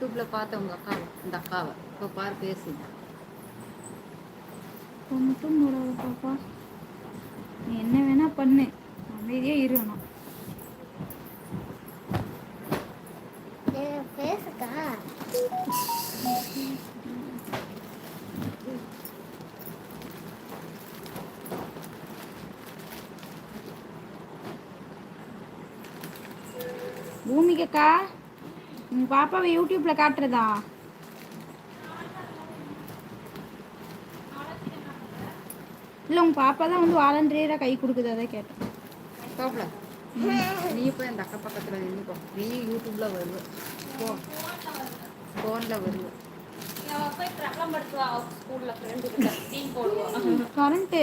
யூடியூப்ல பார்த்தேன் உங்க அக்காவை இந்த அக்காவை. இப்போ பாரு பேசுங்க மட்டும் போடாத பாப்பா. நீ என்ன வேணா பண்ணு. அமைதியா இரு ஆனா பேசுக்கா. பூமிகக்கா. உங்க பாப்பாவை யூடியூப்ல காட்டுறதா? இல்லை உங்க பாப்பா தான் வந்து வாலண்டியராக கை கொடுக்குது அதை கேட்டேன். நீ போய் அந்த அக்கா பக்கத்தில் நின்றுக்கோ நீ யூடியூப்ல வருவ. போ. ஃபோனில் வருவ. கரண்ட்டு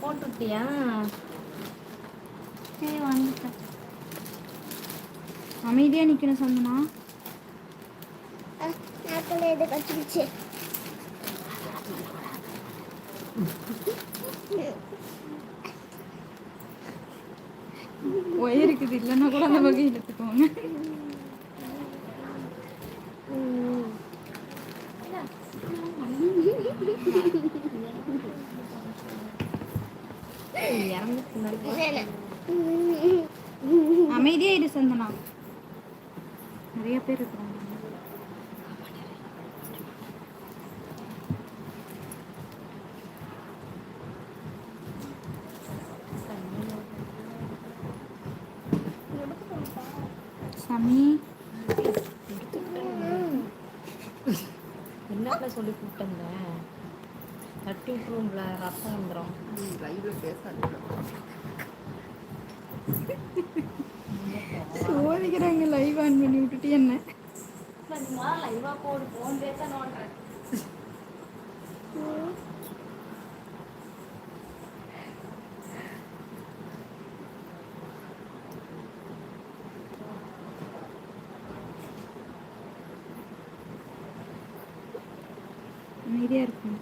போட்டுட்டியா? சரி வந்துட்டேன். அமைதியாக நிற்கணும் எது கட்டிடுச்சு ஒயர் இருக்குது இல்லைன்னா கூட அந்த வகை எடுத்துக்கோங்க. அமைதியா இரு சந்தனா நிறைய பேர் இருக்கிறாங்க சாமி. என்னப்பா சொல்லி கூப்பிட்டங்க தட்டி விட்டுருவோம்ல ரத்தம் வந்துடும் லைவ்ல பேசாது சோதிக்கிறாங்க லைவ் ஆன் பண்ணி விட்டுட்டு என்ன? லைவா போடு போன் பேச நோண்டுறேன் அமைதியா இருக்கும்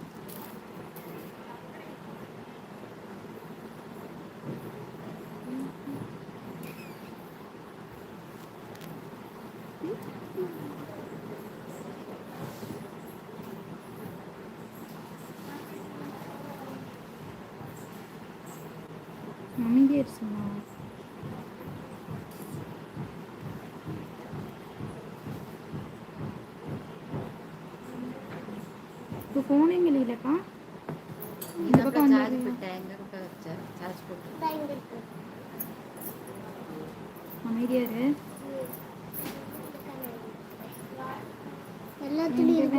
அமைதியா இரு சொன்னா இப்போ ஃபோனே வெளியிலக்கா இந்த பக்கம் சார்ஜ் வந்து போட்டேன். எங்க பக்கம் சார்ஜ் போட்டு. அமைதியா இரு. எல்லாத்துலயும்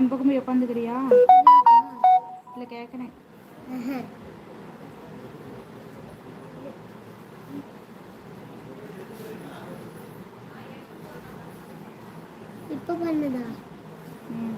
அந்த பக்கம் போய் உட்காந்துக்கிறியா? இல்லை கேட்குறேன் இப்ப பண்ணுதா ம்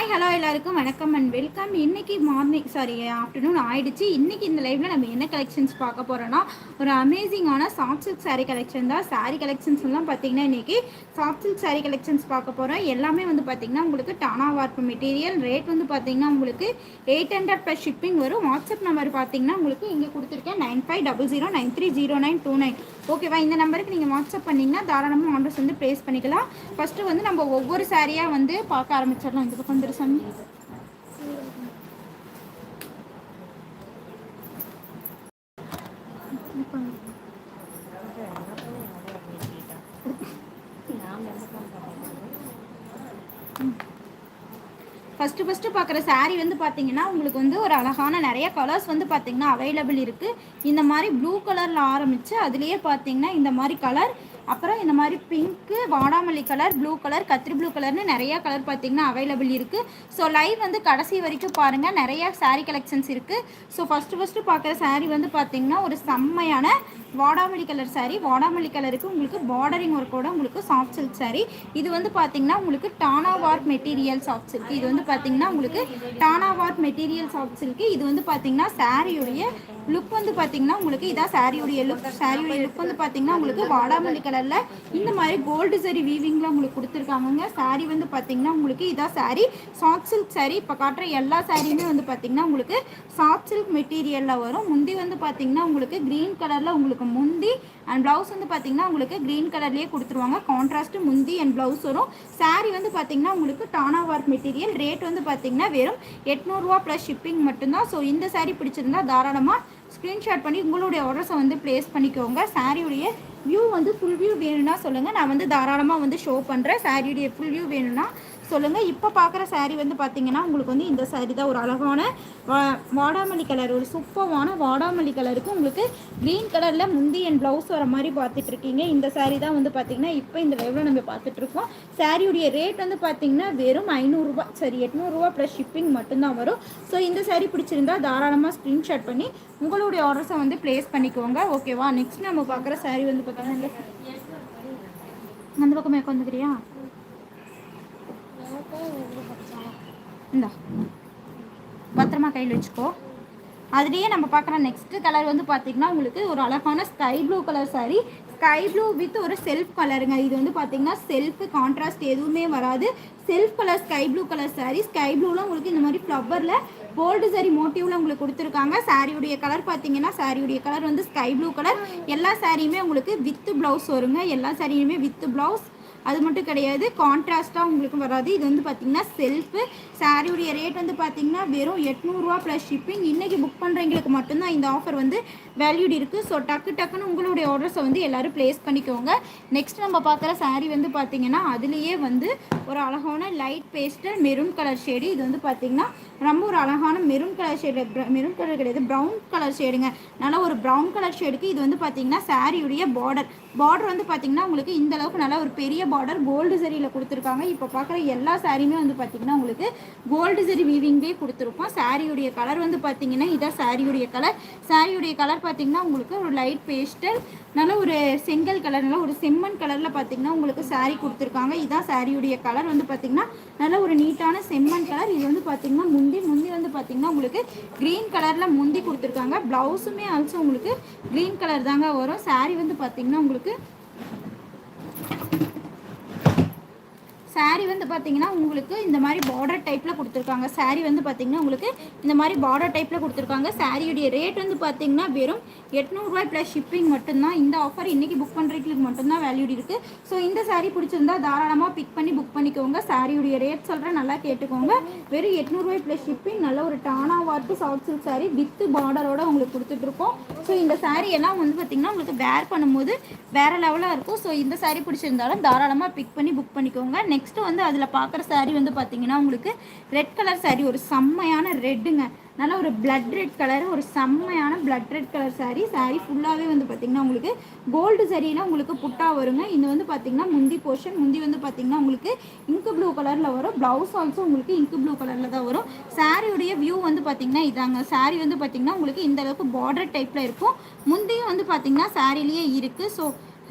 ஹாய் ஹலோ எல்லாருக்கும் வணக்கம் அண்ட் வெல்கம் இன்றைக்கி மார்னிங் சாரி ஆஃப்டர்நூன் ஆயிடுச்சு. இன்றைக்கி இந்த லைவில் நம்ம என்ன கலெக்ஷன்ஸ் பார்க்க போகிறோன்னா ஒரு அமேசிங்கான சாஃப்ட் சில்க் சாரீ கலெக்ஷன் தான். சாரீ கலெக்ஷன்ஸ் எல்லாம் பார்த்தீங்கன்னா இன்றைக்கி சாஃப்ட் சில்க் சாரீ கலெக்ஷன்ஸ் பார்க்க போகிறோம் எல்லாமே வந்து பார்த்தீங்கன்னா உங்களுக்கு டானா வார்ப்பு மெட்டீரியல் ரேட் வந்து பார்த்தீங்கன்னா உங்களுக்கு எயிட் ஹண்ட்ரட் ப்ளஸ் ஷிப்பிங் வரும். வாட்ஸ்அப் நம்பர் பார்த்தீங்கன்னா உங்களுக்கு இங்கே கொடுத்துருக்கேன். Nine five double zero nine three zero nine two nine ஓகேவா இந்த நம்பருக்கு நீங்கள் வாட்ஸ்அப் பண்ணிங்கன்னா தாராளமாக ஆர்டர்ஸ் வந்து ப்ளேஸ் பண்ணிக்கலாம். ஃபஸ்ட்டு வந்து நம்ம ஒவ்வொரு சாரியாக வந்து பார்க்க ஆரம்பிச்சிடலாம். இந்த பக்கம் திருசாமி ஃபஸ்ட்டு ஃபஸ்ட்டு பார்க்குற சாரீ வந்து பார்த்தீங்கன்னா உங்களுக்கு வந்து ஒரு அழகான நிறைய கலர்ஸ் வந்து பார்த்தீங்கன்னா அவைலபிள் இருக்குது இந்த மாதிரி ப்ளூ கலரில் ஆரம்பித்து அதுலேயே பார்த்தீங்கன்னா இந்த மாதிரி கலர் அப்புறம் இந்த மாதிரி பிங்க்கு வாடாமல்லி கலர் ப்ளூ கலர் கத்திரி ப்ளூ கலர்னு நிறைய கலர் பார்த்தீங்கன்னா அவைலபிள் இருக்குது ஸோ லைவ் வந்து கடைசி வரைக்கும் பாருங்கள் நிறைய சாரீ கலெக்ஷன்ஸ் இருக்குது ஸோ ஃபஸ்ட்டு ஃபஸ்ட்டு பார்க்குற சாரீ வந்து பார்த்தீங்கன்னா ஒரு செம்மையான வாடாமல்லி கலர் saree. வாடாமல்லி கலருக்கு உங்களுக்கு பார்டரிங் ஒர்க்கோட உங்களுக்கு சாஃப்ட் சில்க் saree. இது வந்து பார்த்தீங்கன்னா உங்களுக்கு டானா வார்க் மெட்டீரியல் சாஃப்ட் சில்க் இது வந்து பார்த்தீங்கன்னா உங்களுக்கு டானா வார்க் மெட்டீரியல் சாஃப்ட் சில்க் இது வந்து பார்த்தீங்கன்னா சாரியுடைய லுக் வந்து பார்த்தீங்கன்னா உங்களுக்கு இதான் சாரியுடைய லுக் சாரியுடைய லுக் வந்து பார்த்தீங்கன்னா உங்களுக்கு வாடாமல்லி கலரில் இந்த மாதிரி கோல்டு சரி வீவிங்கில் உங்களுக்கு கொடுத்துருக்காங்கங்க. சாரி வந்து பார்த்தீங்கன்னா உங்களுக்கு இதான் சாரி சாஃப்ட் சில்க் சாரி இப்போ காட்டுற எல்லா சாரியுமே வந்து பார்த்தீங்கன்னா உங்களுக்கு சாஃப்ட் சில்க் மெட்டீரியலில் வரும். முந்தி வந்து பார்த்தீங்கன்னா உங்களுக்கு க்ரீன் கலரில் உங்களுக்கு முந்தி அண்ட் ப்ளவுஸ் வந்து பார்த்தீங்கன்னா உங்களுக்கு க்ரீன் கலர்லேயே கொடுத்துருவாங்க. கான்ட்ராஸ்ட்டு முந்தி அண்ட் ப்ளவுஸ் வரும். சாரீ வந்து பார்த்தீங்கன்னா உங்களுக்கு டானா ஒர்க் மெட்டீரியல் ரேட் வந்து பார்த்தீங்கன்னா வெறும் எட்நூறுரூவா ப்ளஸ் ஷிப்பிங் மட்டும்தான். ஸோ இந்த சாரீ பிடிச்சிருந்தா தாராளமாக ஸ்க்ரீன்ஷாட் பண்ணி உங்களுடைய ஆர்டர்ஸை வந்து ப்ளேஸ் பண்ணிக்கோங்க. சாரியுடைய வியூ வந்து ஃபுல் வியூ வேணும்னா சொல்லுங்கள் நான் வந்து தாராளமாக வந்து ஷோ பண்ணுறேன் சாரியுடைய ஃபுல் வியூ வேணும்னா சொல்லுங்கள் இப்போ பார்க்குற சாரீ வந்து பார்த்தீங்கன்னா உங்களுக்கு வந்து இந்த சாரீ தான் ஒரு அழகான வா- வாடாமல்லி கலர் ஒரு சூப்பரான வாடாமல்லி கலருக்கு உங்களுக்கு க்ரீன் கலரில் முந்தி அண்ட் ப்ளவுஸ் வர மாதிரி பார்த்துட்டு இருக்கீங்க. இந்த சாரீ தான் வந்து பார்த்தீங்கன்னா இப்போ இந்த லைவில் நம்ம பார்த்துட்ருக்கோம் சாரியுடைய ரேட் வந்து பார்த்தீங்கன்னா வெறும் ஐநூறுரூவா சரி எட்நூறுரூவா ப்ளஸ் ஷிப்பிங் மட்டும்தான் வரும். ஸோ இந்த சாரீ பிடிச்சிருந்தா தாராளமாக ஸ்க்ரீன்ஷாட் பண்ணி உங்களுடைய ஆர்டர்ஸை வந்து ப்ளேஸ் பண்ணிக்கோங்க. ஓகேவா நெக்ஸ்ட் நம்ம பார்க்குற சாரீ வந்து பார்த்தீங்கன்னா அந்த பக்கமே உட்காந்துக்கிறியா இந்தா. பத்திரமா கையில் வச்சுக்கோ. அதுலேயே நம்ம பார்க்குற நெக்ஸ்ட் கலர் வந்து பார்த்தீங்கன்னா உங்களுக்கு ஒரு அழகான sky blue colour saree sky blue with ஒரு செல்ஃப் கலருங்க இது வந்து பார்த்தீங்கன்னா செல்ஃப் கான்ட்ராஸ்ட் எதுவுமே வராது. Self colour sky blue colour saree sky ப்ளூலாம் உங்களுக்கு இந்த மாதிரி ஃப்ளவரில் கோல்டு சரி மோட்டிவ்ல உங்களுக்கு கொடுத்துருக்காங்க. சாரியுடைய கலர் பார்த்தீங்கன்னா சாரியுடைய கலர் வந்து ஸ்கை ப்ளூ கலர் எல்லா சாரியுமே உங்களுக்கு வித்து ப்ளவுஸ் வருங்க. எல்லா சாரியுமே வித்து ப்ளவுஸ் அது மட்டும் கிடையாது. கான்ட்ராஸ்ட்டாக உங்களுக்கு வராது. இது வந்து பார்த்தீங்கன்னா செல்ஃபு சாரியுடைய ரேட் வந்து பார்த்தீங்கன்னா வெறும் எட்நூறுரூவா ப்ளஸ் ஷிப்பிங் இன்றைக்கி புக் பண்ணுறவங்களுக்கு மட்டும்தான் இந்த ஆஃபர் வந்து வேல்யூட் இருக்குது ஸோ டக்கு டக்குன்னு உங்களுடைய ஆர்டர்ஸை வந்து எல்லோரும் ப்ளேஸ் பண்ணிக்கோங்க. நெக்ஸ்ட் நம்ம பார்க்குற saree வந்து பார்த்தீங்கன்னா அதுலேயே வந்து ஒரு அழகான light pastel maroon colour shade இது வந்து பார்த்தீங்கன்னா ரொம்ப ஒரு அழகான maroon colour shade maroon colour கிடையாது ப்ரௌன் கலர் ஷேடுங்க நல்லா ஒரு ப்ரௌன் கலர் ஷேடுக்கு இது வந்து பார்த்தீங்கன்னா சாரியுடைய பார்டர் பார்டர் வந்து பார்த்தீங்கன்னா உங்களுக்கு இந்த அளவுக்கு நல்லா ஒரு பெரிய பார்டர் கோல்டு சரியில் கொடுத்துருக்காங்க. இப்போ பார்க்குற எல்லா சாரியுமே வந்து பார்த்தீங்கன்னா உங்களுக்கு கோல்டு சரி வீவிங்கே கொடுத்துருப்போம் சாரியுடைய கலர் வந்து பார்த்தீங்கன்னா இதான் சாரியுடைய கலர் சாரியுடைய கலர் பார்த்தீங்கன்னா உங்களுக்கு ஒரு லைட் பேஸ்டல் நல்ல ஒரு செங்கல் கலர் நல்ல ஒரு செம்மண் கலரில் பார்த்தீங்கன்னா உங்களுக்கு சாரி கொடுத்துருக்காங்க. இதான் சாரியுடைய கலர் வந்து பார்த்தீங்கன்னா நல்ல ஒரு நீட்டான செம்மண் கலர் இது வந்து பார்த்தீங்கன்னா முந்தி முந்தி வந்து பார்த்தீங்கன்னா உங்களுக்கு க்ரீன் கலரில் முந்தி கொடுத்துருக்காங்க. ப்ளவுஸுமே ஆல்சோ உங்களுக்கு க்ரீன் கலர் தாங்க வரும். சாரி வந்து பார்த்தீங்கன்னா உங்களுக்கு saree வந்து பார்த்தீங்கன்னா உங்களுக்கு இந்த மாதிரி பார்டர் டைப்பில் கொடுத்துருக்காங்க. saree வந்து பார்த்தீங்கன்னா உங்களுக்கு இந்த மாதிரி பார்டர் டைப்பில் கொடுத்துருக்காங்க. சாரியுடைய ரேட் வந்து பார்த்தீங்கன்னா வெறும் எட்நூறுரூவாய் ப்ளஸ் ஷிப்பிங் மட்டும்தான். இந்த ஆஃபர் இன்றைக்கி புக் பண்ணுறதுக்கு மட்டும்தான் வேல்யூடி இருக்குது ஸோ இந்த சாரீ பிடிச்சிருந்தா தாராளமாக பிக் பண்ணி புக் பண்ணிக்கோங்க. சாரியுடைய ரேட் சொல்கிறேன் நல்லா கேட்டுக்கோங்க. வெறும் எட்நூறுபாய் ப்ளஸ் ஷிப்பிங் நல்ல ஒரு டானா work soft silk sari with பார்டரோட உங்களுக்கு கொடுத்துட்ருக்கோம். ஸோ இந்த சாரீ எல்லாம் வந்து பார்த்தீங்கன்னா உங்களுக்கு வேர் பண்ணும்போது வேறு லெவலாக இருக்கும். ஸோ இந்த சாரீ பிடிச்சிருந்தாலும் தாராளமாக பிக் பண்ணி புக் பண்ணிக்கோங்க. நெக்ஸ்ட் நெக்ஸ்ட்டு வந்து அதில் பார்க்குற சாரீ வந்து பார்த்தீங்கன்னா உங்களுக்கு ரெட் கலர் சாரீ ஒரு செம்மையான ரெட்டுங்க நல்ல ஒரு பிளட் ரெட் கலர் ஒரு செம்மையான blood red colour saree saree ஃபுல்லாகவே வந்து பார்த்தீங்கன்னா உங்களுக்கு கோல்டு சரியில் உங்களுக்கு புட்டா வருங்க. இது வந்து பார்த்தீங்கன்னா முந்தி போர்ஷன் முந்தி வந்து பார்த்தீங்கன்னா உங்களுக்கு இங்கு ப்ளூ கலரில் வரும். ப்ளவுஸ் ஆல்சோ உங்களுக்கு இங்கு ப்ளூ கலரில் தான் வரும். சாரியுடைய வியூ வந்து பார்த்தீங்கன்னா இதாங்க. சாரீ வந்து பார்த்தீங்கன்னா உங்களுக்கு இந்த அளவுக்கு பார்டர் டைப்பில் இருக்கும். முந்தியும் வந்து பார்த்தீங்கன்னா சாரிலேயே இருக்குது ஸோ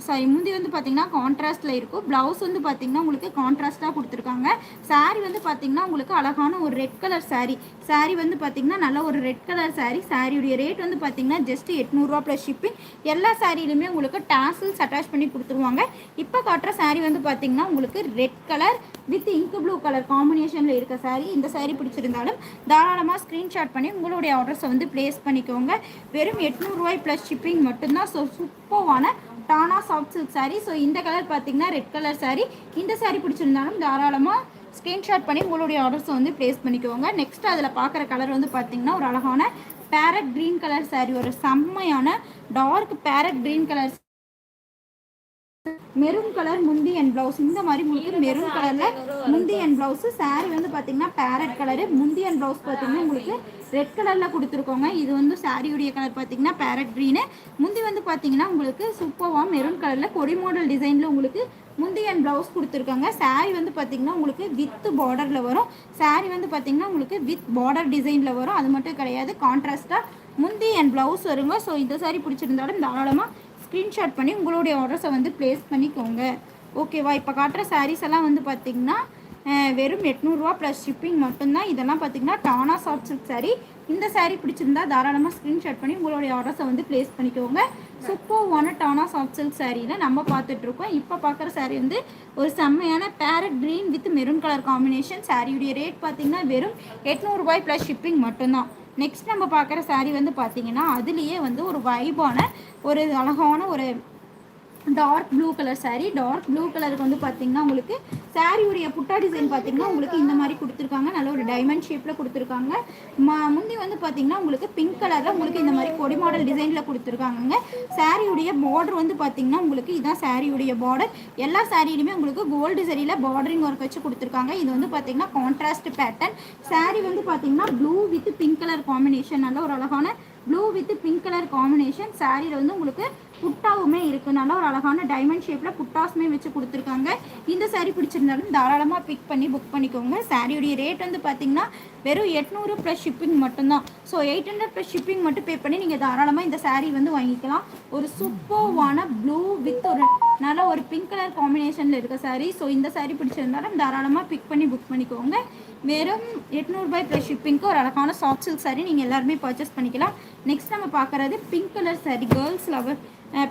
சாரி முந்தி வந்து பார்த்தீங்கன்னா கான்ட்ராஸ்ட்டில் இருக்கும். ப்ளவுஸ் வந்து பார்த்தீங்கன்னா உங்களுக்கு கான்ட்ராஸ்ட்டாக கொடுத்துருக்காங்க. Saree வந்து பார்த்தீங்கன்னா உங்களுக்கு அழகான ஒரு ரெட் கலர் saree. Saree வந்து பார்த்தீங்கன்னா நல்ல ஒரு ரெட் கலர் சாரீ சாரியுடைய ரேட் வந்து பார்த்தீங்கன்னா ஜஸ்ட் எட்நூறுரூவா ப்ளஸ் ஷிப்பிங் எல்லா சாரியிலுமே உங்களுக்கு டாசல்ஸ் அட்டாச் பண்ணி கொடுத்துருவாங்க. இப்போ காட்டுற சாரீ வந்து பார்த்தீங்கன்னா உங்களுக்கு ரெட் கலர் வித் இங்கு ப்ளூ கலர் காம்பினேஷனில் இருக்க saree. இந்த saree பிடிச்சிருந்தாலும் தாராளமாக ஸ்க்ரீன்ஷாட் பண்ணி உங்களுடைய ஆர்டர்ஸை வந்து ப்ளேஸ் பண்ணிக்கோங்க. வெறும் எட்நூறுரூவாய் ப்ளஸ் ஷிப்பிங் மட்டும்தான். ஸோ சூப்பர்வான டானா சாஃப்ட் சில்க் சாரீ ஸோ இந்த கலர் பார்த்தீங்கன்னா ரெட் கலர் saree. இந்த சாரீ பிடிச்சிருந்தாலும் தாராளமாக ஸ்க்ரீன்ஷாட் பண்ணி உங்களுடைய ஆர்டர்ஸை வந்து ப்ளேஸ் பண்ணிக்கோங்க. நெக்ஸ்ட் அதில் பார்க்குற கலர் வந்து பார்த்தீங்கன்னா ஒரு அழகான பேரட் க்ரீன் கலர் சாரீ ஒரு செம்மையான dark parrot green colour maroon colour முந்தி அண்ட் ப்ளவுஸ் இந்த மாதிரி உங்களுக்கு மெரூன் கலரில் முந்தி அண்ட் ப்ளவுஸு saree வந்து பார்த்தீங்கன்னா பேரட் கலரு முந்தி அண்ட் ப்ளவுஸ் பார்த்தீங்கன்னா உங்களுக்கு ரெட் கலரில் கொடுத்துருக்கோங்க. இது வந்து சாரியுடைய கலர் பார்த்தீங்கன்னா பேரட் க்ரீனு முந்தி வந்து பார்த்தீங்கன்னா உங்களுக்கு சூப்பராக மெரூன் கலரில் கொடி மாடல் டிசைனில் உங்களுக்கு முந்தி அண்ட் ப்ளவுஸ் கொடுத்துருக்காங்க. Saree வந்து பார்த்தீங்கன்னா உங்களுக்கு வித் பார்டரில் வரும். Saree வந்து பார்த்தீங்கன்னா உங்களுக்கு வித் பார்டர் டிசைனில் வரும். அது மட்டும் கிடையாது கான்ட்ராஸ்ட்டாக முந்தி அண்ட் ப்ளவுஸ் வருங்க. ஸோ இந்த saree பிடிச்சிருந்தாலும் தாராளமாக ஸ்க்ரீன்ஷாட் பண்ணி உங்களுடைய ஆர்டர்ஸை வந்து ப்ளேஸ் பண்ணிக்கோங்க. ஓகேவா இப்போ காட்டுற சாரீஸ் எல்லாம் வந்து பார்த்தீங்கன்னா வெறும் எட்நூறுரூவா ப்ளஸ் ஷிப்பிங் மட்டும்தான். இதெல்லாம் பார்த்தீங்கன்னா டானா சாஃப்ட் சில்க் சாரீ இந்த சாரீ பிடிச்சிருந்தா தாராளமாக ஸ்க்ரீன்ஷாட் பண்ணி உங்களுடைய ஆர்டர்ஸை வந்து ப்ளேஸ் பண்ணிக்கோங்க. சூப்பர்வான டானா சாஃப்ட் சில்க் சாரியில் நம்ம பார்த்துட்ருக்கோம் இப்போ பார்க்குற சாரீ வந்து ஒரு செம்மையான parrot green with maroon colour combination சாரியுடைய ரேட் பார்த்தீங்கன்னா வெறும் எட்நூறுபாய் ப்ளஸ் ஷிப்பிங் மட்டும்தான். நெக்ஸ்ட் நம்ம பார்க்குற சாரீ வந்து பார்த்தீங்கன்னா அதுலேயே வந்து ஒரு வைபான ஒரு அழகான ஒரு dark blue colour saree dark blue கலருக்கு வந்து பார்த்தீங்கன்னா உங்களுக்கு சாரியுடைய புட்டா டிசைன் பார்த்தீங்கன்னா உங்களுக்கு இந்த மாதிரி கொடுத்துருக்காங்க. நல்ல ஒரு டைமண்ட் ஷேப்பில் கொடுத்துருக்காங்க. மா முந்தி வந்து பார்த்தீங்கன்னா உங்களுக்கு பிங்க் கலரில் உங்களுக்கு இந்த மாதிரி கொடி மாடல் டிசைனில் கொடுத்துருக்காங்கங்க. சாரியுடைய பார்டர் வந்து பார்த்தீங்கன்னா உங்களுக்கு இதான் சாரியுடைய பார்டர் எல்லா சாரியிலுமே உங்களுக்கு கோல்டு சரியில் பார்டரிங் ஒர்க் வச்சு கொடுத்துருக்காங்க. இது வந்து பார்த்தீங்கன்னா கான்ட்ராஸ்ட் பேட்டர்ன் சாரி வந்து பார்த்தீங்கன்னா blue with pink colour combination நல்ல ஒரு அழகான blue with pink colour combination சாரியில் வந்து உங்களுக்கு புட்டாவுமே இருக்குது நல்ல ஒரு அழகான டைமண்ட் ஷேப்பில் புட்டாஸுமே வச்சு கொடுத்துருக்காங்க. இந்த saree பிடிச்சிருந்தாலும் தாராளமாக பிக் பண்ணி புக் பண்ணிக்கோங்க. சாரியுடைய ரேட் வந்து பார்த்திங்கன்னா வெறும் எட்நூறு ப்ளஸ் ஷிப்பிங் மட்டும்தான். So eight hundred plus shipping மட்டும் பே பண்ணி நீங்கள் தாராளமாக இந்த சாரீ வந்து வாங்கிக்கலாம். ஒரு சூப்பர்வான ப்ளூ வித் ஒரு நல்ல ஒரு பிங்க் கலர் காம்பினேஷனில் இருக்க சாரீ ஸோ இந்த சாரீ பிடிச்சிருந்தாலும் தாராளமாக பிக் பண்ணி புக் பண்ணிக்கோங்க. வெறும் எட்நூறுபாய் ப்ளஸ் ஷிப்பிங்க்கு ஒரு அழகான சாஃப்ட் சில்க் சாரீ நீங்கள் எல்லாருமே பர்ச்சேஸ் பண்ணிக்கலாம். நெக்ஸ்ட் நம்ம பார்க்குறது pink colour saree girls lover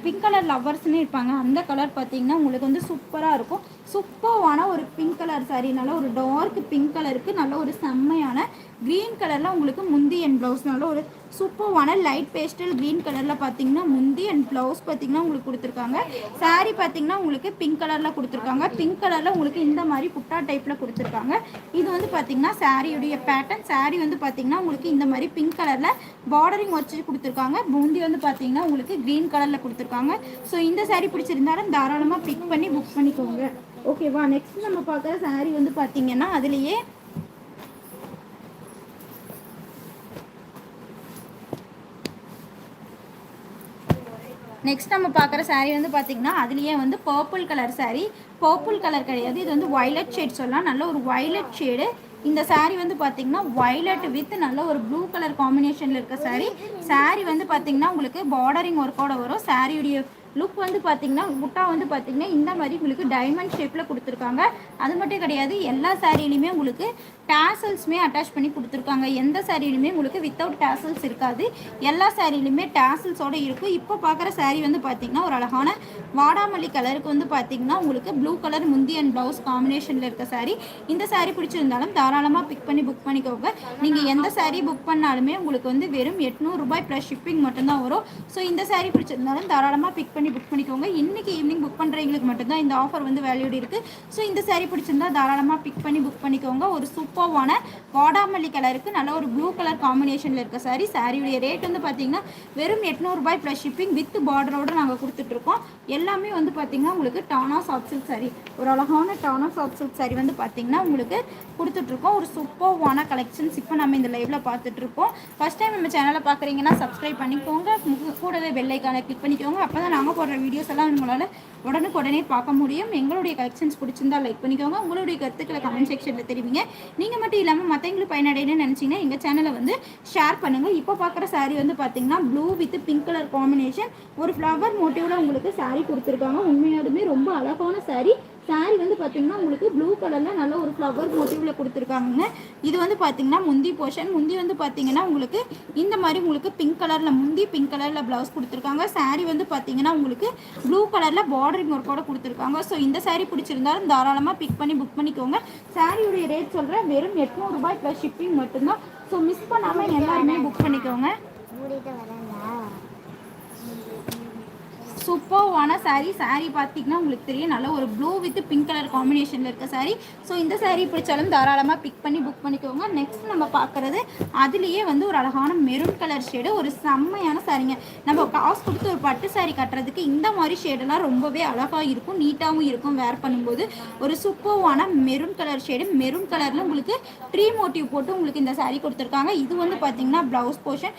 pink colour லவ்வர்ஸ்னு இருப்பாங்க. அந்த கலர் பார்த்தீங்கன்னா உங்களுக்கு வந்து சூப்பராக இருக்கும். சூப்பர்வான ஒரு பிங்க் கலர் சாரீ நல்ல ஒரு டார்க் பிங்க் கலருக்கு நல்ல ஒரு செம்மையான க்ரீன் கலரில் உங்களுக்கு முந்தி அண்ட் ப்ளவுஸ் நல்ல ஒரு சூப்பர்வான லைட் பேஸ்டல் க்ரீன் கலரில் பார்த்தீங்கன்னா முந்தி அண்ட் ப்ளவுஸ் பார்த்தீங்கன்னா உங்களுக்கு கொடுத்துருக்காங்க. Saree பார்த்தீங்கன்னா உங்களுக்கு பிங்க் கலரில் கொடுத்துருக்காங்க. பிங்க் கலரில் உங்களுக்கு இந்த மாதிரி புட்டா டைப்பில் கொடுத்துருக்காங்க. இது வந்து பார்த்தீங்கன்னா சாரியுடைய பேட்டர்ன் saree வந்து பார்த்தீங்கன்னா உங்களுக்கு இந்த மாதிரி பிங்க் கலரில் பார்டரிங் வச்சு கொடுத்துருக்காங்க. பூந்தி வந்து பார்த்தீங்கன்னா உங்களுக்கு க்ரீன் கலரில் கொடுத்துருக்காங்க. ஸோ இந்த saree பிடிச்சிருந்தாலும் தாராளமாக பிக் பண்ணி புக் பண்ணிக்கோங்க. ஓகேவா நெக்ஸ்ட் நம்ம பார்க்குற saree வந்து பார்த்தீங்கன்னா அதுலேயே நெக்ஸ்ட் நம்ம பார்க்குற saree வந்து பார்த்தீங்கன்னா அதுலேயே வந்து purple colour saree. Purple colour கிடையாது இது வந்து violet ஷேட் சொல்லலாம். நல்ல ஒரு violet ஷேடு இந்த saree வந்து பார்த்தீங்கன்னா violet வித் நல்ல ஒரு ப்ளூ கலர் காம்பினேஷனில் இருக்க saree. Saree வந்து பார்த்தீங்கன்னா உங்களுக்கு பார்டரிங் ஒர்க்கோட வரும். சாரியுடைய லுக் வந்து பார்த்தீங்கன்னா புட்டா வந்து பார்த்தீங்கன்னா இந்த மாதிரி உங்களுக்கு டைமண்ட் ஷேப்பில் கொடுத்துருக்காங்க. அது மட்டும் கிடையாது எல்லா சாரிலையுமே உங்களுக்கு டேசல்ஸுமே அட்டாச் பண்ணி கொடுத்துருக்காங்க. எந்த சாரிலையுமே உங்களுக்கு வித்தவுட் டேசல்ஸ் இருக்காது. எல்லா சாரிலையுமே டேசல்ஸோடு இருக்கும். இப்போ பார்க்குற சாரீ வந்து பார்த்தீங்கன்னா ஒரு அழகான வாடாமல்லி கலருக்கு வந்து பார்த்தீங்கன்னா உங்களுக்கு ப்ளூ கலர் முந்தி அண்ட் ப்ளவுஸ் காம்பினேஷனில் இருக்க சாரீ இந்த சாரீ பிடிச்சிருந்தாலும் தாராளமாக பிக் பண்ணி புக் பண்ணிக்கோங்க. நீங்கள் எந்த சாரீ புக் பண்ணாலுமே உங்களுக்கு வந்து வெறும் எட்நூறுபாய் ப்ளஸ் ஷிப்பிங் மட்டும்தான் வரும். ஸோ இந்த சாரீ பிடிச்சிருந்தாலும் தாராளமாக பிக் பண்ணி புக் பண்ணிக்கோங்க. இன்னைக்கு ஈவினிங் புக் பண்ணுறவங்களுக்கு மட்டும்தான் இந்த ஆஃபர் வந்து வேல்யூடு இருக்குது ஸோ இந்த சேரீ பிடிச்சிருந்தா தாராளமாக பிக் பண்ணி புக் பண்ணிக்கோங்க. ஒரு சூப்பர்வான வாடாமல்லி கலருக்கு நல்ல ஒரு ப்ளூ கலர் காம்பினேஷனில் இருக்க சாரீ சாரியுடைய ரேட் வந்து பார்த்தீங்கன்னா வெறும் எட்நூறுபாய் ப்ளஸ் ஷிப்பிங் வித் பார்டரோடு நாங்கள் கொடுத்துட்ருக்கோம் எல்லாமே வந்து பார்த்தீங்கன்னா உங்களுக்கு டானா சாஃப்ட் சில்க் சாரீ ஒரு அழகான டானா சாஃப்ட் சில்க் சாரீ வந்து பார்த்தீங்கன்னா உங்களுக்கு கொடுத்துட்ருக்கோம் ஒரு சூப்பர்வான கலெக்ஷன்ஸ் இப்போ நம்ம இந்த லைவில் பார்த்துட்ருக்கோம் ஃபஸ்ட் டைம் நம்ம சேனலை பார்க்குறீங்கன்னா சப்ஸ்கிரைப் பண்ணிக்கோங்க. கூடவே பெல் கிளிக் பண்ணிக்கோங்க. அப்போ தான் நாங்கள் போடுற வீடியோஸ் எல்லாம் உங்களால் உடனுக்குடனே பார்க்க முடியும். எங்களுடைய கலெக்ஷன்ஸ் பிடிச்சிருந்தா லைக் பண்ணிக்கோங்க. உங்களுடைய கருத்துக்களை கமெண்ட் செக்ஷனில் தெரிவிங்க. நீங்கள் மட்டும் இல்லாமல் மற்றவங்களுக்கு பயனடையணும்னு நினச்சிங்கன்னா எங்கள் சேனலை வந்து ஷேர் பண்ணுங்கள் இப்போ பார்க்குற சாரீ வந்து பார்த்தீங்கன்னா blue with pink colour combination ஒரு ஃப்ளவர் மோட்டிவில் உங்களுக்கு சாரீ கொடுத்துருக்காங்க. உண்மையாலுமே ரொம்ப அழகான சாரீ saree வந்து பார்த்தீங்கன்னா உங்களுக்கு ப்ளூ கலரில் நல்ல ஒரு ஃப்ளவர் மோட்டிவில் கொடுத்துருக்காங்க இது வந்து பார்த்தீங்கன்னா முந்தி போர்ஷன் முந்தி வந்து பார்த்தீங்கன்னா உங்களுக்கு இந்த மாதிரி உங்களுக்கு பிங்க் கலரில் முந்தி பிங்க் கலரில் ப்ளவுஸ் கொடுத்துருக்காங்க. saree வந்து பார்த்தீங்கன்னா உங்களுக்கு ப்ளூ கலரில் பார்டரிங் ஒர்க்கோட கொடுத்துருக்காங்க. ஸோ இந்த saree பிடிச்சிருந்தாலும் தாராளமாக பிக் பண்ணி புக் பண்ணிக்கோங்க. சாரியுடைய ரேட் சொல்கிறேன் வெறும் எட்நூறுபாய் ப்ளஸ் ஷிப்பிங் மட்டும்தான். ஸோ மிஸ் பண்ணாமல் எல்லாருமே புக் பண்ணிக்கோங்க. சூப்பர்வான சாரீ saree பார்த்தீங்கன்னா உங்களுக்கு தெரியும். நல்ல ஒரு ப்ளூ வித் பிங்க் கலர் காம்பினேஷனில் இருக்க சாரீ ஸோ இந்த சாரீ பிடிச்சாலும் தாராளமாக பிக் பண்ணி புக் பண்ணிக்கோங்க. நெக்ஸ்ட் நம்ம பார்க்குறது அதுலேயே வந்து ஒரு அழகான மெரூன் கலர் ஷேடு ஒரு செம்மையான சாரீங்க நம்ம காசு கொடுத்து ஒரு பட்டு சாரீ கட்டுறதுக்கு இந்த மாதிரி ஷேடெல்லாம் ரொம்பவே அழகாக இருக்கும் நீட்டாகவும் இருக்கும் வேர் பண்ணும்போது. ஒரு சூப்பர்வான மெரூன் கலர் ஷேடு மெரூன் கலரில் உங்களுக்கு ட்ரீ மோட்டிவ் போட்டு உங்களுக்கு இந்த சாரீ கொடுத்துருக்காங்க. இது வந்து பார்த்தீங்கன்னா ப்ளவுஸ் போர்ஷன்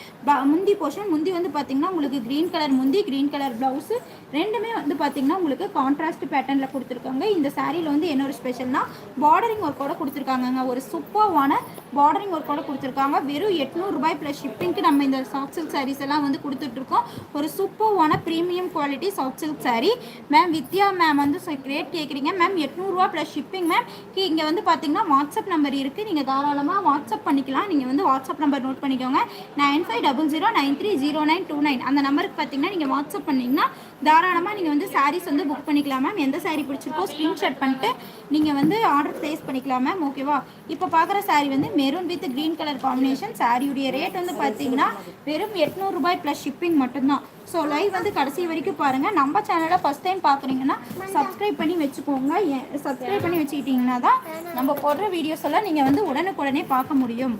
முந்தி போர்ஷன் முந்தி வந்து பார்த்தீங்கன்னா உங்களுக்கு க்ரீன் கலர் முந்தி க்ரீன் கலர் ப்ளவுஸு ரெண்டுமே வந்து பார்த்தீங்கன்னா உங்களுக்கு கான்ட்ராஸ்ட் பேட்டர்னில் கொடுத்துருக்காங்க. இந்த சாரியில் வந்து என்ன ஒரு ஸ்பெஷல்னா பார்டரிங் ஒர்க்கோட கொடுத்துருக்காங்கங்க. ஒரு சூப்பர்வான பார்டரிங் ஒர்க்கோட கொடுத்துருக்காங்க. வெறும் எட்நூறுபாய் ப்ளஸ் ஷிப்பிங்க்கு நம்ம இந்த சாஃப்ட் சில்க் சாரீஸ் எல்லாம் வந்து கொடுத்துட்ருக்கோம். ஒரு சூப்பர்வான premium quality soft silk saree ma'am Vidya ma'am வந்து ரேட் கேட்குறீங்க மேம் எட்நூறுரூவா ப்ளஸ் ஷிப்பிங் மேம் இங்கே வந்து பார்த்தீங்கன்னா வாட்ஸ்அப் நம்பர் இருக்குது நீங்கள் தாராளமாக வாட்ஸ்அப் பண்ணிக்கலாம். நீங்கள் வந்து வாட்ஸ்அப் நம்பர் நோட் பண்ணிக்கோங்க. Nine five double zero nine three zero nine two nine அந்த நம்பருக்கு பார்த்தீங்கன்னா நீங்கள் வாட்ஸ்அப் பண்ணிங்கன்னா தாராளமாக நீங்கள் வந்து சாரீஸ் வந்து புக் பண்ணிக்கலாம் மேம் எந்த சாரீ பிடிச்சிருக்கோ ஸ்க்ரீன்ஷாட் பண்ணிட்டு நீங்கள் வந்து ஆர்டர் ப்ளேஸ் பண்ணிக்கலாம் மேம் ஓகேவா இப்போ பார்க்குற சாரீ வந்து maroon with green colour combination சாரியுடைய ரேட் வந்து பார்த்தீங்கன்னா வெறும் எட்நூறுபாய் ப்ளஸ் ஷிப்பிங் மட்டும்தான். ஸோ லைவ் வந்து கடைசி வரைக்கும் பாருங்கள் நம்ம சேனலை ஃபஸ்ட் டைம் பார்க்குறீங்கன்னா சப்ஸ்கிரைப் பண்ணி வச்சுக்கோங்க. சப்ஸ்கிரைப் பண்ணி வச்சுக்கிட்டிங்கன்னா தான் நம்ம போடுற வீடியோஸ் எல்லாம் நீங்கள் வந்து உடனுக்குடனே பார்க்க முடியும்.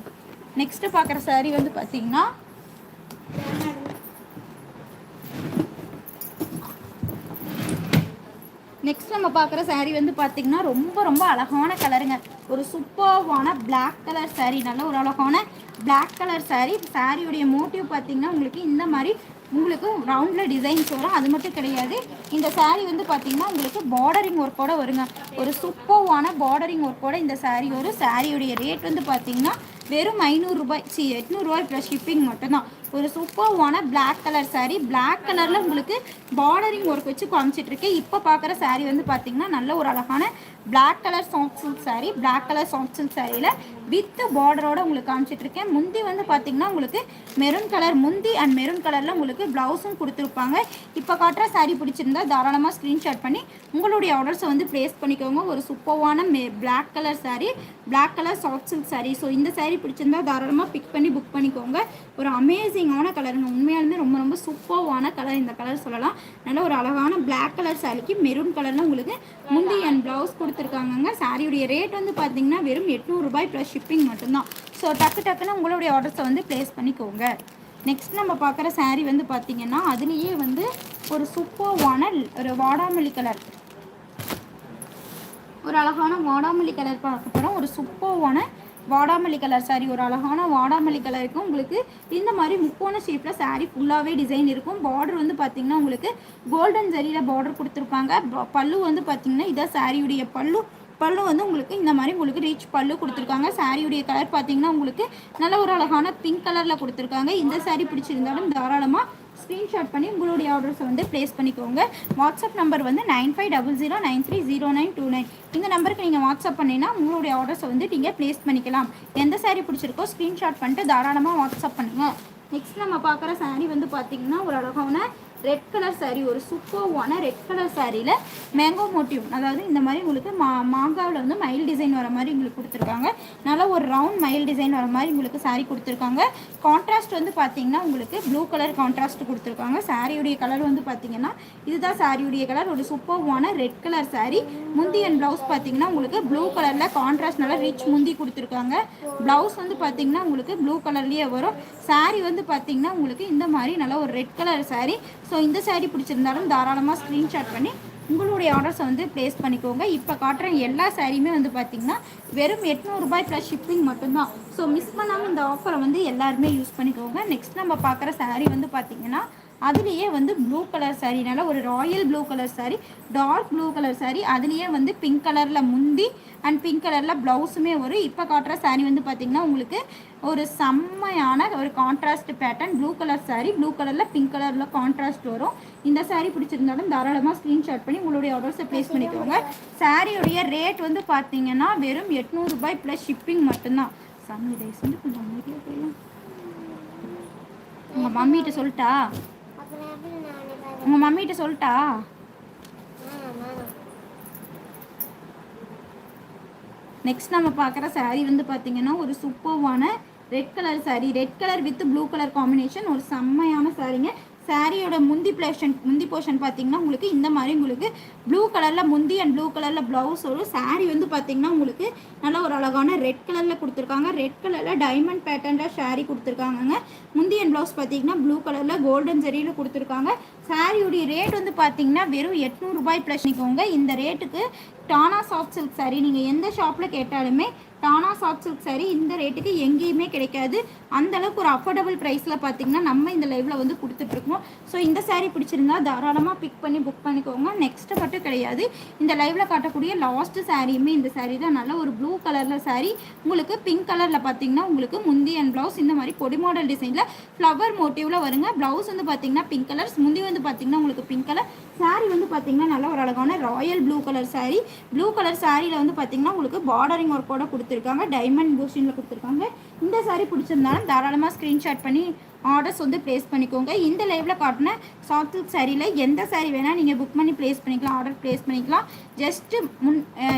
நெக்ஸ்ட்டு பார்க்குற சாரீ வந்து பார்த்தீங்கன்னா நெக்ஸ்ட் நம்ம பார்க்குற சாரீ வந்து பார்த்தீங்கன்னா ரொம்ப ரொம்ப அழகான கலருங்க ஒரு சூப்பர்வான பிளாக் கலர் சாரீ நல்ல ஒரு அழகான பிளாக் கலர் சாரீ சாரியுடைய மோட்டிவ் பார்த்தீங்கன்னா உங்களுக்கு இந்த மாதிரி உங்களுக்கு ரவுண்டில் டிசைன்ஸ் வரும். அது மட்டும் கிடையாது. இந்த சாரீ வந்து பார்த்தீங்கன்னா உங்களுக்கு பார்டரிங் ஒர்க்கோட வருங்க. ஒரு சூப்பர்வான பார்டரிங் ஒர்க்கோட இந்த சாரீ வரும். சாரியுடைய ரேட் வந்து பார்த்தீங்கன்னா வெறும் ஐநூறுரூபாய் சி எட்நூறுரூவாய் ப்ளஸ் ஷிப்பிங் மட்டும்தான். ஒரு சூப்பர்வான பிளாக் கலர் saree. பிளாக் கலரில் உங்களுக்கு பார்டரிங் ஒர்க் வச்சு காமிச்சிட்ருக்கேன் இப்போ பார்க்குற சாரீ வந்து பார்த்தீங்கன்னா நல்ல ஒரு அழகான black colour soft silk saree colour soft silk சாரியில் வித் பார்டரோட உங்களுக்கு காமிச்சிட்ருக்கேன் முந்தி வந்து பார்த்தீங்கன்னா உங்களுக்கு மெரூன் கலர் முந்தி அண்ட் மெரூன் கலரில் உங்களுக்கு ப்ளவுஸும் கொடுத்துருப்பாங்க. இப்போ காட்டுற சாரீ பிடிச்சிருந்தா தாராளமாக ஸ்க்ரீன்ஷாட் பண்ணி உங்களுடைய ஆர்டர்ஸை வந்து ப்ளேஸ் பண்ணிக்கோங்க. ஒரு சூப்பர்வான மே black colour saree black colour soft silk saree so இந்த சாரீ பிடிச்சிருந்தா தாராளமாக பிக் பண்ணி புக் பண்ணிக்கோங்க. ஒரு அமேசிங்கான கலருங்க உண்மையாலுமே ரொம்ப ரொம்ப சூப்பர்வான கலர் இந்த கலர் சொல்லலாம். நல்ல ஒரு அழகான பிளாக் கலர் சாரிக்கு மெரூன் கலரில் உங்களுக்கு முந்தி அண்ட் ப்ளவுஸ் கொடுத்துருக்காங்கங்க. சாரியுடைய ரேட் வந்து பார்த்தீங்கன்னா வெறும் எட்நூறுபாய் ப்ளஸ் ஷிப்பிங் மட்டும்தான். ஸோ டக்கு டக்குன்னு உங்களுடைய ஆர்டர்ஸை வந்து ப்ளேஸ் பண்ணிக்கோங்க. நெக்ஸ்ட் நம்ம பார்க்குற சாரீ வந்து பார்த்தீங்கன்னா அதுலேயே வந்து ஒரு சூப்பர்வான ஒரு வாடாமல்லி கலர் ஒரு அழகான வாடாமல்லி கலர் பார்க்க போகிறோம் ஒரு சூப்பர்வான வாடாமல்லி கலர் சாரி ஒரு அழகான வாடாமல்லி கலருக்கும் உங்களுக்கு இந்த மாதிரி முக்கோண ஷேப்பில் saree ஃபுல்லாகவே டிசைன் இருக்கும். பார்டர் வந்து பார்த்தீங்கன்னா உங்களுக்கு கோல்டன் ஜரியில் பார்டர் கொடுத்துருப்பாங்க. பல்லு வந்து பார்த்தீங்கன்னா இதான் சாரியுடைய பல்லு. பல்லு வந்து உங்களுக்கு இந்த மாதிரி உங்களுக்கு ரீச் பல்லு கொடுத்துருக்காங்க. சாரியுடைய கலர் பார்த்தீங்கன்னா உங்களுக்கு நல்ல ஒரு அழகான பிங்க் கலரில் கொடுத்துருக்காங்க. இந்த saree பிடிச்சிருந்தாலும் தாராளமாக ஸ்க்ரீன்ஷாட் பண்ணி உங்களுடைய ஆர்டர்ஸை வந்து ப்ளேஸ் பண்ணிக்கோங்க. வாட்ஸ்அப் நம்பர் வந்து nine five double zero nine three zero nine two nine இந்த நம்பருக்கு நீங்கள் வாட்ஸ்அப் பண்ணிங்கன்னா உங்களுடைய ஆர்டர்ஸை வந்து நீங்கள் ப்ளேஸ் பண்ணிக்கலாம். எந்த சாரீ பிடிச்சிருக்கோ ஸ்க்ரீன்ஷாட் பண்ணிட்டு தாராளமாக வாட்ஸ்அப் பண்ணுங்கள் நெக்ஸ்ட் நம்ம பார்க்குற சாரீ வந்து பார்த்தீங்கன்னா ஒரு அழகான ரெட் கலர் சாரீ ஒரு சூப்பர்வான ரெட் கலர் சாரியில் மேங்கோ மோட்டிவ் அதாவது இந்த மாதிரி உங்களுக்கு மா மாங்காவில் வந்து மயில் டிசைன் வர மாதிரி உங்களுக்கு கொடுத்துருக்காங்க. நல்லா ஒரு ரவுண்ட் மயில் டிசைன் வர மாதிரி உங்களுக்கு சாரீ கொடுத்துருக்காங்க. கான்ட்ராஸ்ட் வந்து பார்த்தீங்கன்னா உங்களுக்கு ப்ளூ கலர் கான்ட்ராஸ்ட் கொடுத்துருக்காங்க. சாரியுடைய கலர் வந்து பார்த்தீங்கன்னா இதுதான் சாரியுடைய கலர் ஒரு சூப்பர்வான ரெட் கலர் சாரீ முந்தி அண்ட் ப்ளவுஸ் பார்த்தீங்கன்னா உங்களுக்கு ப்ளூ கலரில் கான்ட்ராஸ்ட் நல்லா ரிச் முந்தி கொடுத்துருக்காங்க. ப்ளவுஸ் வந்து பார்த்தீங்கன்னா உங்களுக்கு ப்ளூ கலர்லேயே வரும். சாரீ வந்து பார்த்தீங்கன்னா உங்களுக்கு இந்த மாதிரி நல்லா ஒரு ரெட் கலர் சாரீ ஸோ இந்த சேரீ பிடிச்சிருந்தாலும் தாராளமாக ஸ்க்ரீன்ஷாட் பண்ணி உங்களுடைய ஆர்டர்ஸை வந்து ப்ளேஸ் பண்ணிக்கோங்க. இப்போ காட்டுற எல்லா சாரியுமே வந்து பார்த்தீங்கன்னா வெறும் எட்நூறுபாய் ப்ளஸ் ஷிப்பிங் மட்டும்தான். ஸோ மிஸ் பண்ணாமல் இந்த ஆஃபரை வந்து எல்லாருமே யூஸ் பண்ணிக்கோங்க. நெக்ஸ்ட் நம்ம பார்க்குற சேரீ வந்து பார்த்தீங்கன்னா அதுலேயே வந்து ப்ளூ கலர் saree ஒரு royal blue colour saree dark blue colour saree அதுலேயே வந்து பிங்க் கலரில் முந்தி அண்ட் பிங்க் கலரில் ப்ளவுஸுமே வரும். இப்போ காட்டுற சாரீ வந்து பார்த்திங்கன்னா உங்களுக்கு ஒரு செம்மையான ஒரு contrast pattern blue colour saree blue கலரில் பிங்க் கலரில் கான்ட்ராஸ்ட் வரும். இந்த சாரீ பிடிச்சிருந்தாலும் தாராளமாக ஸ்க்ரீன்ஷாட் பண்ணி உங்களுடைய ஆர்டர்ஸை ப்ளேஸ் பண்ணிக்கோங்க. சாரியுடைய ரேட் வந்து பார்த்தீங்கன்னா வெறும் எட்நூறுபாய் ப்ளஸ் ஷிப்பிங் மட்டும்தான். சாமி தயவு வந்து கொஞ்சம் அமைதியாக போயிடும் உங்கள் மம்மிகிட்ட சொல்லிட்டா? உங்கள் மம்மிகிட்ட சொல்லிட்டா? நெக்ஸ்ட் நம்ம பார்க்குற சாரீ வந்து பார்த்தீங்கன்னா ஒரு சூப்பர்வான red colour saree red colour with blue colour combination ஒரு செம்மையான சாரீங்க சாரியோட முந்தி பிளேஷன் முந்தி போர்ஷன் பார்த்தீங்கன்னா உங்களுக்கு இந்த மாதிரி உங்களுக்கு ப்ளூ கலரில் முந்தி அண்ட் ப்ளூ கலரில் ப்ளவுஸ் வரும் saree வந்து பார்த்தீங்கன்னா உங்களுக்கு நல்ல ஒரு அழகான ரெட் கலரில் கொடுத்துருக்காங்க. ரெட் கலரில் டைமண்ட் பேட்டர்னில் ஷாரி கொடுத்துருக்காங்கங்க. முந்தி அண்ட் ப்ளவுஸ் பார்த்தீங்கன்னா ப்ளூ கலரில் கோல்டன் ஜெரியில் கொடுத்துருக்காங்க. சாரியுடைய ரேட் வந்து பார்த்தீங்கன்னா வெறும் எட்நூறுபாய் ப்ளஸ் நிற்கோங்க இந்த ரேட்டுக்கு டானா சாஃப்ட் சில்க் saree. நீங்கள் எந்த ஷாப்பில் கேட்டாலுமே டானா சாஃப்ட் சில்க் சாரீ இந்த ரேட்டுக்கு எங்கேயுமே கிடைக்காது. அந்த அளவுக்கு ஒரு அஃபோர்டபுள் ப்ரைஸில் பார்த்தீங்கன்னா நம்ம இந்த லைவில் வந்து கொடுத்துட்ருக்கோம் ஸோ இந்த சாரீ பிடிச்சிருந்தா தாராளமாக பிக் பண்ணி புக் பண்ணிக்கோங்க. நெக்ஸ்ட் மட்டும் கிடையாது. இந்த லைவில் காட்டக்கூடிய லாஸ்ட் சாரியுமே இந்த சாரீ தான். நல்ல ஒரு ப்ளூ கலரில் சாரீ உங்களுக்கு பிங்க் கலரில் பார்த்தீங்கன்னா உங்களுக்கு முந்தி அண்ட் ப்ளவுஸ் இந்த மாதிரி கொடி மாடல் டிசைனில் ஃப்ளவர் மோட்டிவில் வருங்க. ப்ளவுஸ் வந்து பார்த்தீங்கன்னா பிங்க் கலர்ஸ் முந்தி வந்து பார்த்தீங்கன்னா உங்களுக்கு பிங்க் கலர் சாரீ வந்து பார்த்தீங்கன்னா நல்ல ஒரு அழகான royal blue colour saree blue colour சாரியில் வந்து பார்த்தீங்கன்னா உங்களுக்கு பார்டரிங் ஒர்க்கோட கொடுத்துருக்காங்க. டைமண்ட் பூஷிங்கில் கொடுத்துருக்காங்க. இந்த saree பிடிச்சிருந்தாலும் தாராளமாக ஸ்க்ரீன்ஷாட் பண்ணி ஆர்டர்ஸ் வந்து ப்ளேஸ் பண்ணிக்கோங்க. இந்த லைவில் காட்டின சாஃப்ட் சில்க் சாரியில் எந்த saree வேணால் நீங்கள் புக் பண்ணி ப்ளேஸ் பண்ணிக்கலாம் ஆர்டர் ப்ளேஸ் பண்ணிக்கலாம். ஜஸ்ட்டு முன்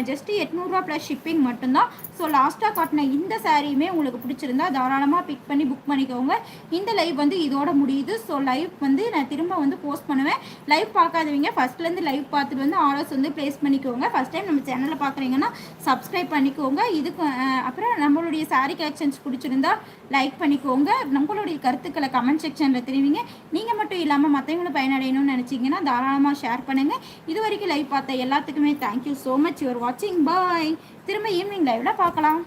ஜஸ்ட்டு எட்நூறுரூவா ப்ளஸ் ஷிப்பிங் மட்டும்தான். ஸோ லாஸ்ட்டாக காட்டின இந்த சாரியுமே உங்களுக்கு பிடிச்சிருந்தா தாராளமாக பிக் பண்ணி புக் பண்ணிக்கோங்க. இந்த லைவ் வந்து இதோட முடியுது. ஸோ லைவ் வந்து நான் திரும்ப வந்து போஸ்ட் பண்ணுவேன். லைவ் பார்க்காதவங்க ஃபஸ்ட்லேருந்து லைவ் பார்த்துட்டு வந்து ஆர்டர்ஸ் வந்து ப்ளேஸ் பண்ணிக்கோங்க. ஃபஸ்ட் டைம் நம்ம சேனலில் பார்க்குறீங்கன்னா சப்ஸ்கிரைப் பண்ணிக்கோங்க. இதுக்கு அப்புறம் நம்மளுடைய saree கலெக்ஷன்ஸ் பிடிச்சிருந்தா லைக் பண்ணிக்கோங்க. நம்மளுடைய கருத்துக்களை கமெண்ட் செக்ஷனில் தெரிவிங்க. நீங்கள் மட்டும் இல்லாமல் மற்றவங்களும் பயனடையணும்னு நினச்சிங்கன்னா தாராளமாக ஷேர் பண்ணுங்கள் இது வரைக்கும் லைவ் பார்த்த எல்லாத்துக்குமே தேங்க்யூ ஸோ மச் யுவர் வாட்சிங் பாய் திரும்ப ஈவினிங் லைவில் பார்க்கலாம்.